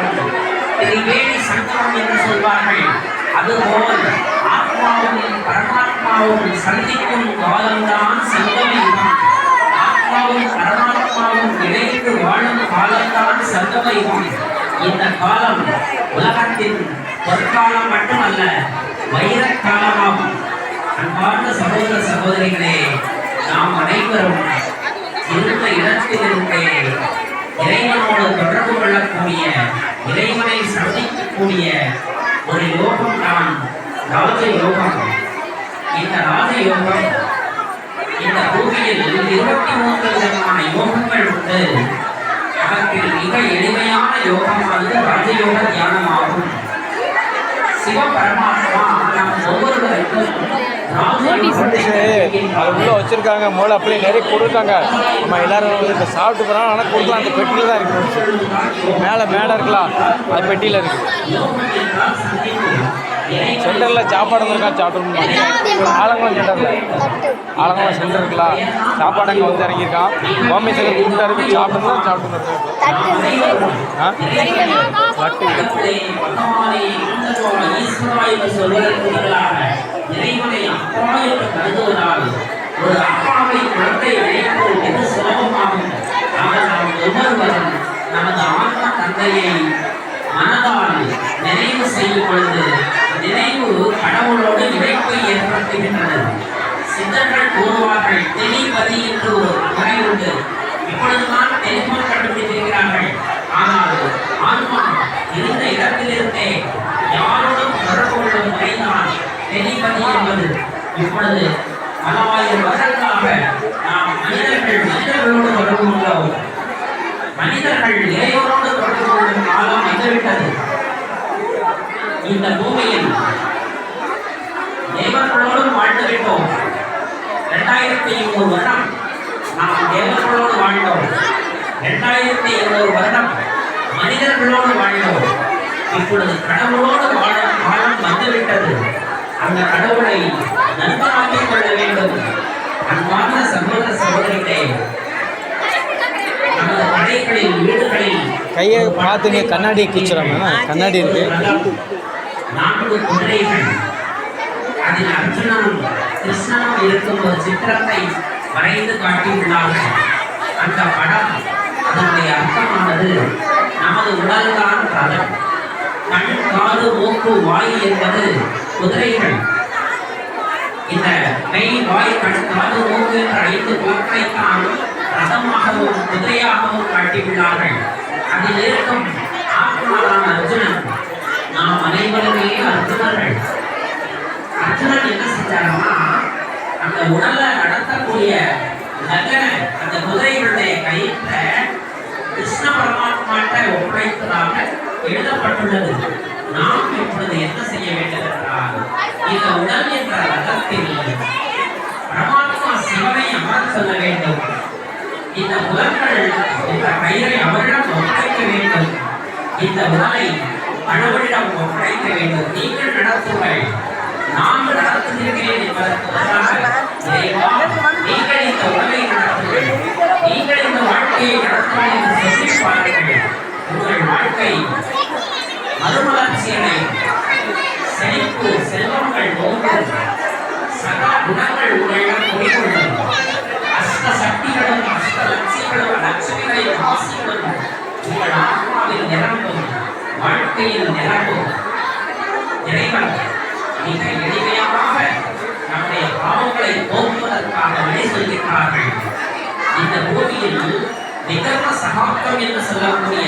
காலம் திரிவேணி சங்கமம் என்று சொல்வார்கள். அதுபோல் ஆத்மாவும் பரமாத்மாவும் சந்திக்கும் காலம்தான் சங்கம யுகம் ஆத்மாவும் பரமாத்மாவும் இணைந்து வாழும் காலம்தான் சங்கம யுகம் இந்த காலம் உலகத்தின் பொற்காலம் மட்டுமல்ல வைரக் காலமாகும் அன்பார்ந்த சகோதர சகோதரிகளே நாம் அனைவரும் இருந்த இடத்திலிருந்தே இறைவனோடு தொடர்பு கொள்ளக்கூடிய இறைவனை சந்திக்கக்கூடிய ஒரு யோகம் தான் ராஜ யோகம் இந்த ராஜ யோகம் இந்த பூமியில் இருபத்தி மூன்று விதமான யோகங்கள் உண்டு. அதற்கு மிக எளிமையான யோகமானது ராஜயோக தியானமாகும். சிவ பரமாத்மா நம் ஒவ்வொரு அது உள்ள வச்சிருக்காங்க முதல்ல அப்படியே நிறைய கொடுக்காங்க. நம்ம எல்லாரும் இப்போ சாப்பிட்டு போகிறோம் ஆனால் கொடுக்கலாம். அந்த பெட்டியில் தான் இருக்கு. மேலே மேலே இருக்கலாம். அது பெட்டியில் இருக்கு. சென்டரில் சாப்பாடு இருக்கா சாப்பிடணும் ஆலங்குளம் சென்டரில். ஆலங்குளம் சென்டர் இருக்கலாம் சாப்பாடு அங்கே வந்து இறங்கியிருக்கான் பாம்பே சங்கர் கூப்பிட்டாரு. சாப்பிட்டு சாப்பிட்டு ஆ? லட்டு இறைவனை அப்பா என்று கருதுவதால் ஒரு அப்பாவை குழந்தை அழைப்பது மிக சுலபமாகும்? அவர் நாம் ஒவ்வொருவரும் நமது ஆன்ம தந்தையை மனதால் நினைவு செய்யும் பொழுது நினைவு கடவுளோடு இணைப்பை ஏற்படுத்துகின்றது சித்தர்கள் கூறுவார்கள் தெளிவதி என்று ஒரு முறை உண்டு. இப்பொழுதுதான் டெலிபோன் கண்டுபிடித்திருக்கிறார்கள். ஆனால் ஆன்மா இருந்த இடத்திலிருந்தே யாரோடும் தொடர்பு கொள்ளும் முறைதான் தெளிவதி என்பது இப்பொழுது பல ஆயிரம் வருடங்களாக நாம் மனிதர்கள் மனிதர்களோடு தொடர்பு கொண்டோம். மனிதர்கள் இளையோரோடு தொடர்பு கொள்ளும் காலம் வந்துவிட்டது. இந்த பூமியில் தேவர்களோடும் வாழ்ந்து விட்டோம். இரண்டாயிரத்தி இருநூறு வருடம் நாம் தேவர்களோடு வாழ்ந்தோம். இரண்டாயிரத்தி இருநூறு வருடம் மனிதர்களோடு வாழ்ந்தோம். இப்பொழுது கடவுளோடு வாழும் காலம் வந்துவிட்டது. அந்த கடவுளை நண்பராக்கிக் கொள்ள வேண்டும். அன்பார்ந்த சகோதர சகோதரிகளே நமது கடைகளில் வீடுகளில் கையை பார்த்துங்க கண்ணாடியை கிச்சுறாங்க கண்ணாடி இருக்கு. நான்கு குதிரைகள். அதில் அர்ஜுனனும் கிருஷ்ணனும் இருக்கும் ஒரு சித்திரத்தை வரைந்து காட்டியுள்ளார்கள். அந்த படம் அதனுடைய அர்த்தமானது நமது உடல்தான் ரதம் கண் காது மூக்கு வாய் என்பது குதிரைகள். இந்த மெய் வாய் கண் காது மூக்கு என்ற ஐந்து பொருட்களைத்தான் ரதமாகவும் குதிரையாகவும் காட்டியுள்ளார்கள். அதில் இருக்கும் ஆத்மாவான அர்ஜுனன். நாம் அனைவருமே அர்ஜுனர்கள். அர்ஜுனன் என்ன செஞ்சாருன்னா அந்த உடலை நடத்தக்கூடிய நகரை அந்த குதிரைகளுடைய கயிற்ற கிருஷ்ண பரமாத்மாட்ட ஒப்படைத்ததாக எழுதப்பட்டுள்ளது. நாம் இப்பொழுது என்ன செய்ய வேண்டும் என்றால் இந்த உடல் என்ற ரகத்தில் பரமாத்மா சிவனை அமர சொல்ல வேண்டும். இந்த புலன்கள் இந்த கயிறை அவரிடம் ஒப்படைக்க வேண்டும். இந்த உடலை கடவுளிடம் ஒப்படைக்க வேண்டும். நீங்கள் நடத்துங்கள். நான் நடத்துகிறேன் என்பதற்கு நீங்கள் இந்த உடலை நடத்துங்கள். நீங்கள் இந்த வாழ்க்கையை நடத்துங்கள் என்று சொல்லி பாருங்கள். உங்கள் வாழ்க்கை மறுமலர்ச்சி அடையும் செழிப்பு செல்வங்கள் ஓங்கும் சகா குணங்கள் உங்களிடம் குடிகொள்ளும் அஷ்ட சக்திகளும் அஷ்ட லட்சியங்களும் லட்சுமிகளின் ஆசிகளும் உங்கள் ஆத்மாவில் நிரம்பும் வாழ்க்கையில் நிரம்பும். இறைவன் மிக எளிமையாக நம்முடைய பாவங்களை போக்குவதற்காக வழி சொல்கிறார்கள் இந்த பூமியில் நிகர்ம சகாப்தம் என்று சொல்லக்கூடிய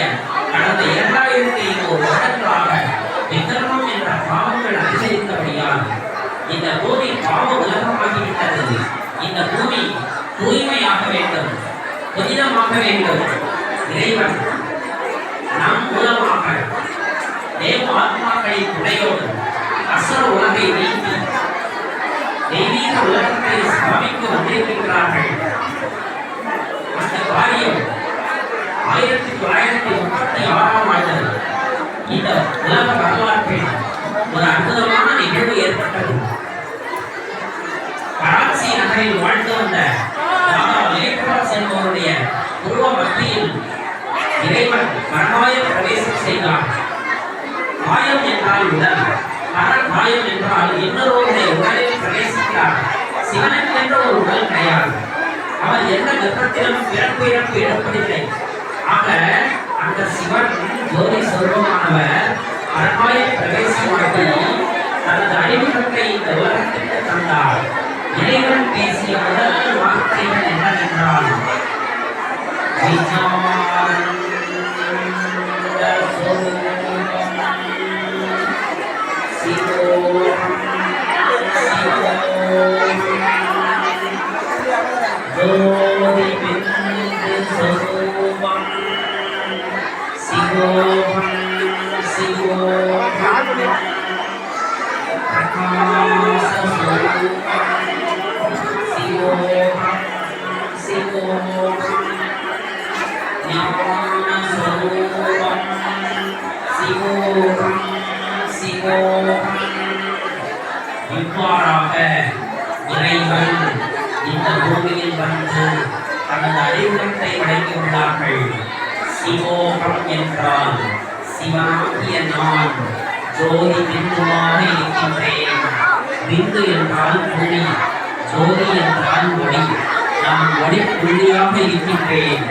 கடந்த இரண்டாயிரத்தி ஐநூறு வருடங்களாக விக்ரமம் என்ற பாவங்கள் அதிகரித்தபடியால் இந்த பூமி பாவ உலகமாகிவிட்டது. இந்த பூமி தூய்மையாக வேண்டும் புனிதமாக வேண்டும். இறைவன் நம் மூலமாக தேவ ஆத்மாக்களின் துணையோடு அசுர உலகை நீக்கி தெய்வீக உலகத்தை ஸ்தாபிக்க வந்திருக்கிறார்கள் தொள்ளாயிரத்தி வாழ்ந்தது இந்த உலக வரலாற்றில் ஒரு அற்புதமான நிகழ்வு ஏற்பட்டது கராச்சி நகரில் வாழ்ந்து வந்த தாதா லேக்ராஜ் என்பவருடைய உருவ மத்தியில் இறைவன் பரமாய பிரவேசம் செய்தார் காயம் என்றால் உடல் மரண காயம் என்றால் இன்னொருவருடைய உடலில் பிரவேசிக்கிறார் சிவனுக்கு என்ற ஒரு உடல் கிடையாது அவர் எந்த கர்ப்பத்திலும் பிறப்பு இறப்பு எடுப்பதில்லை. ஆக அந்த சிவன் ஜோதி சொர்வமானவர் பரமாய பிரவேசமாகி தனது அறிமுகத்தை இந்த உலகத்திற்கு தந்தார். இறைவன் இவ்வாறாக இறைவன் இந்த பூமியில் வந்து தனது அறிவுரை வழங்கியுள்ளார்கள் சிவோகம் என்றால் சிவனாகிய நான் ஜோதி பிந்துவாக இருக்கின்றேன். பிந்து என்றால் புள்ளி ஜோதி என்றால் ஒளி. நான் ஒளி புள்ளியாக இருக்கின்றேன்.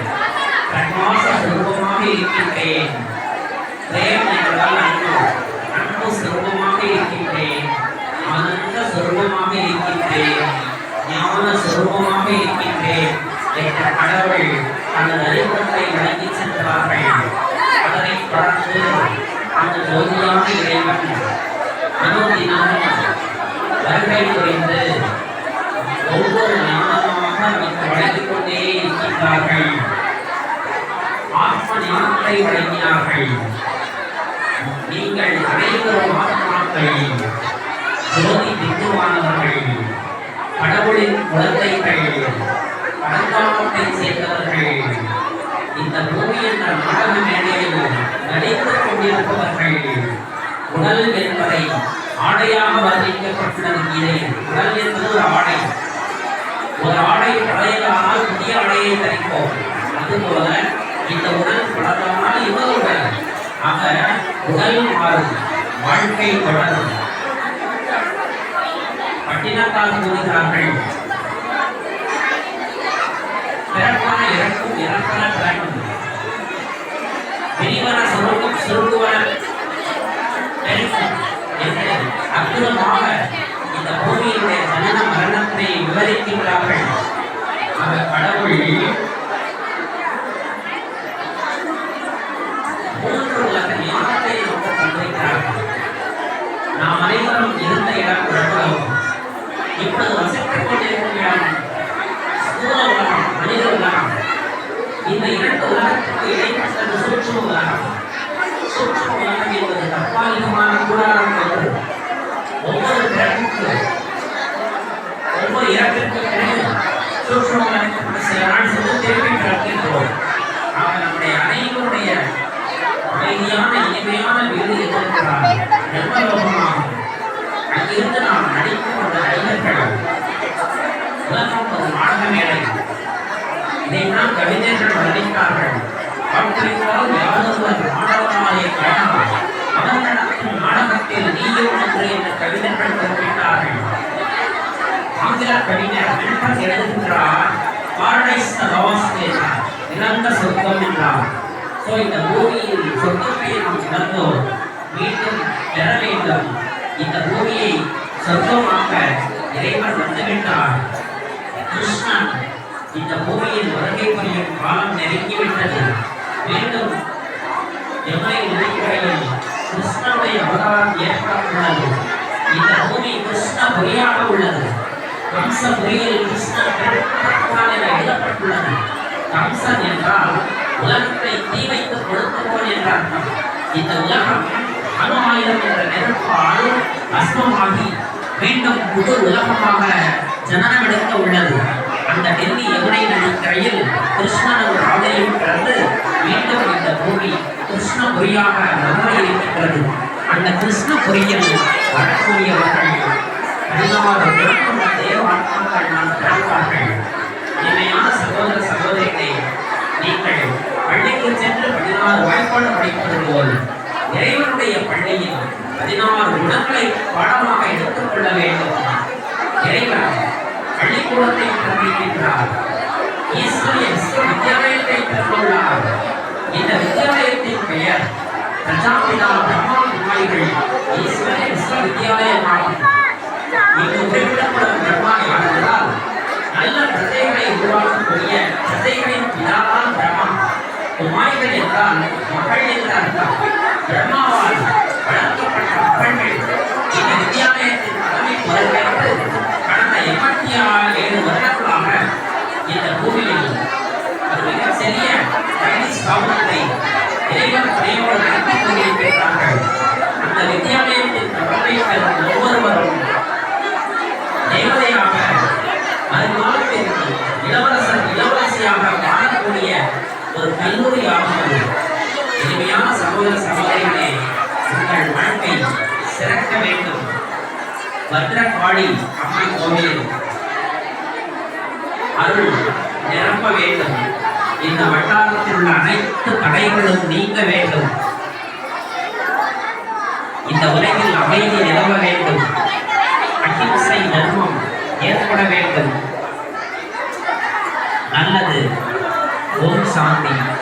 பிரகாச சுரூபமாக இருக்கின்றேன். பிரேம் என்றால் அன்பு அன்பு சுரூபமாக இருக்கின்றேன். ஆனந்த சுரூபமாக இருக்கின்றேன். ஞான சுரூபமாக இருக்கின்றேன். என்ற கடவுள் அந்த நடைமுறை வழங்கி சென்றார்கள் அதனை தொடர்ந்து அந்த ஜோதியான இறைவன் அனுதினம் வருகை புரிந்து ஒவ்வொரு ஞானமாக நமக்கு வழங்கிக் கொண்டே இருக்கின்றார்கள். ஆத்ம ஞானத்தை வழங்கினார்கள். நீங்கள் அனைவரும் ஆத்மாக்கள் ஜோதி பிந்துவானவர்கள் கடவுளின் குழந்தைகள் பழங்காலத்தை சேர்ந்தவர்கள் இந்த பூமி என்ற நாடக மேடையில் நடித்துக் கொண்டிருப்பவர்கள் உடல் என்பதை ஆடையாக வர்ணிக்கப்பட்டுள்ளது கீழே உடல் என்பது ஒரு ஆடை. ஒரு ஆடை பழையதானால் புதிய ஆடையை தரிப்போம். அதுபோல இந்த உடல் பலதானால் இன்னொரு உடல். ஆக உடல் மாறும் வாழ்க்கை தொடரும் பட்டினத்தால் கூறுகிறார்கள் பிறப்பான இறக்கும் இறப்பன பிறக்கும் விரிவன சுருக்கும் அற்புதமாக இந்த பூமியினுடைய ஜனன மரணத்தை விவரிக்கின்றார்கள். ஆக கடவுள் மூன்று உலக ஞானத்தை நமக்கு தந்திருக்கிறார்கள் நாம் அனைவரும் இருந்த இடம் உலகம் இப்பொழுது வசித்துக் கொண்டிருக்கும் இடம் ஸ்தூல உலகம் மனித உலகம் இந்த இரண்டு உலகத்துக்கு இடைப்பட்டது சூட்சும உலகம் சூட்சும உலகம் என்பது தற்காலிகமான கூடாரம் என்று ஒவ்வொரு பிறப்புக்கு ஒவ்வொரு இறப்பிற்கு பிறகு சூட்சும உலகத்துக்கு சில நாள் சென்று திருப்பி பிறக்கின்றோம் ஆக நம்முடைய அனைவருடைய அமைதியான இனிமையான வீடு எதிர்க்கிறார் பிரம்மலோகமாகும் அங்கிருந்து நாம் நடித்து கொண்ட நடிகர்கள் உலகம் ஒரு நாடக மேடை இதைத்தான் கவிஞர்கள் வர்ணித்தார்கள் பற்றிருந்தால் யாதொருவர் நாடகமாயை காணலாம் அவன் நடத்தும் நாடகத்தில் நீயும் ஒன்று என்று கவிஞர்கள் குறிப்பிட்டார்கள் ஆங்கில கவிஞர் மில்டன் எழுதுகின்றார் பாரடைஸ் த என்றார் இறந்த சொர்க்கம் என்றார் ஸோ இந்த பூமியில் சொர்க்கத்தை நாம் இழந்தோம் மீண்டும் பெற வேண்டும் இந்த பூமியை இறைவன் வந்துவிட்டார். கிருஷ்ணன் இந்த பூமியில் வருகை புரியும் காலம் நெருங்கிவிட்டது மீண்டும் எம்மை உழைக்கையில் கிருஷ்ணனுடைய அவதாரம் உள்ளது இந்த பூமி கிருஷ்ணபுரியாக உள்ளது. கம்சபுரியில் கிருஷ்ணன் பிறப்பான் என எழுதப்பட்டுள்ளது. கம்சன் என்றால் உலகத்தை தீ வைத்து கொடுத்தவன் என்ற அர்த்தம். இந்த உலகம் அணு ஆயுதம் என்ற நெருப்பால் அஸ்மமாகி மீண்டும் புது உலகமாக ஜனனமெடுக்க உள்ளது. அந்த டெல்லி யமுனை நதிக்கரையில் கிருஷ்ணன் ராதையும் பிறந்து மீண்டும் இந்த பூமி கிருஷ்ணபுரியாக நம்மை இருக்கின்றது அந்த கிருஷ்ணபுரியில் வரக்கூடியவர்கள் பதினாறு பிறக்கும் தேவ ஆத்மாக்கள் நான் பிறப்பார்கள் இனிமையான சகோதர சகோதரிகளை நீங்கள் பள்ளிக்கு சென்று பதினாறு வாய்ப்பாடு படிப்பது போல் இறைவனுடைய பள்ளியில் பதினாறு குணங்களை பாடமாக எடுத்துக்கொள்ள வேண்டும். பள்ளிக்கூடத்தை பிரமிக்கின்றார் ஈஸ்வரிய வித்யாலயத்தை பெற்றுள்ளார் இந்த வித்யாலயத்தின் பெயர் பிரஜாபிதா பிரம்மா குமாரிகள் ஈஸ்வரிய விஸ்வவித்யாலயமாகும் இங்கு குறிப்பிடப்படும் பிரம்மா யாரென்றால் நல்ல பிரஜைகளை உருவாக்கக்கூடிய பிரஜைகளின் பிதாதான் பிரம்மா குமாரிகள் என்றால் மகள் என்ற அர்த்தம் பிரம்மாவால் வளர்க்கப்பட்ட மகள்கள் இந்த வித்யாலயத்தின் தலைமை பொறுப்பேற்று எண்பத்தி ஆறு ஏழு வருடங்களாக இந்த பூமியில் ஒரு மிக சிறிய சைனீஸ் ஸ்தாபனத்தை இறைவன் துணையோடு நடத்தி கொண்டிருக்கிறார்கள் அந்த வித்யாலயத்தின் தலைமை ஒவ்வொருவரும் தேவதையாக வருங்காலத்தில் இளவரசர் இளவரசியாக வாழக்கூடிய ஒரு கல்லூரி ஆகும் இனிமையான சகோதர சகோதரிகளே உங்கள் வாழ்க்கை சிறக்க வேண்டும் பத்ரகாளி அம்மன் அருள் நிரப்ப வேண்டும். இந்த வட்டாரத்தில் உள்ள அனைத்து தடைகளும் நீங்க வேண்டும். இந்த உலகில் அமைதி நிலவ வேண்டும். அகிம்சை தர்மம் ஏற்பட வேண்டும். நல்லது. ஓம் சாந்தி.